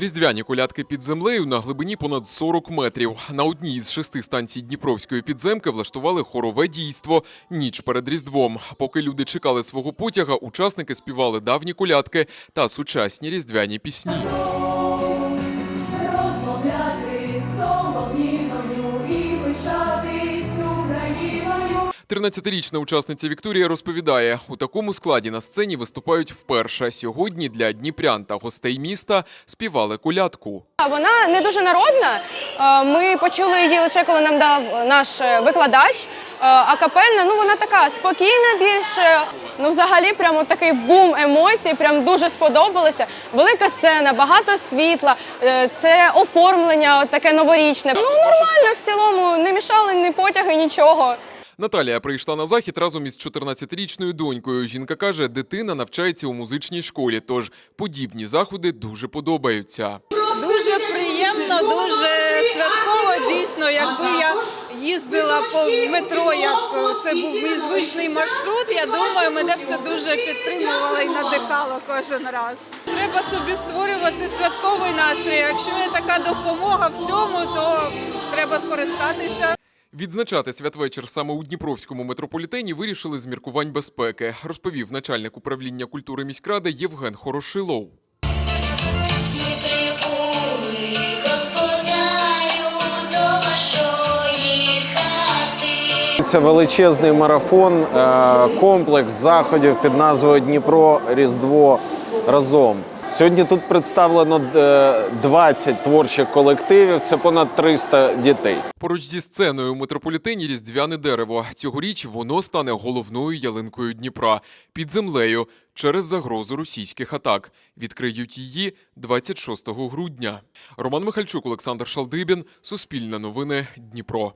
Різдвяні колядки під землею на глибині понад 40 метрів. На одній із шести станцій Дніпровської підземки влаштували хорове дійство ніч перед Різдвом. Поки люди чекали свого потяга, учасники співали давні колядки та сучасні різдвяні пісні. 13-річна учасниця Вікторія розповідає, у такому складі на сцені виступають вперше. Сьогодні для дніпрян та гостей міста співали колядку. Вона не дуже народна. Ми почули її лише коли нам дав наш е, викладач. А капельна, ну вона така спокійна більше. Ну, взагалі, прямо такий бум емоцій, прям дуже сподобалося. Велика сцена, багато світла, е, це оформлення таке новорічне. Ну нормально в цілому, не мішали ні потяги, нічого. Наталія прийшла на захід разом із 14-річною донькою. Жінка каже, дитина навчається у музичній школі, тож подібні заходи дуже подобаються. Дуже приємно, дуже святково. Дійсно, якби я їздила по метро, як це був мій звичний маршрут. Я думаю, мене б це дуже підтримувало і надихало кожен раз. Треба собі створювати святковий настрій. Якщо є така допомога в цьому, то треба скористатися. Відзначати святвечір саме у Дніпровському метрополітені вирішили з міркувань безпеки, розповів начальник управління культури міськради Євген Хорошилов. Це величезний марафон, е, комплекс заходів під назвою Дніпро Різдво разом. Сьогодні тут представлено е, 20 творчих колективів, це понад 300 дітей. Поруч зі сценою у метрополітені різдвяне дерево. Цьогоріч воно стане головною ялинкою Дніпра під землею через загрозу російських атак. Відкриють її 26 грудня. Роман Михальчук, Олександр Шалдибін, Суспільне новини, Дніпро.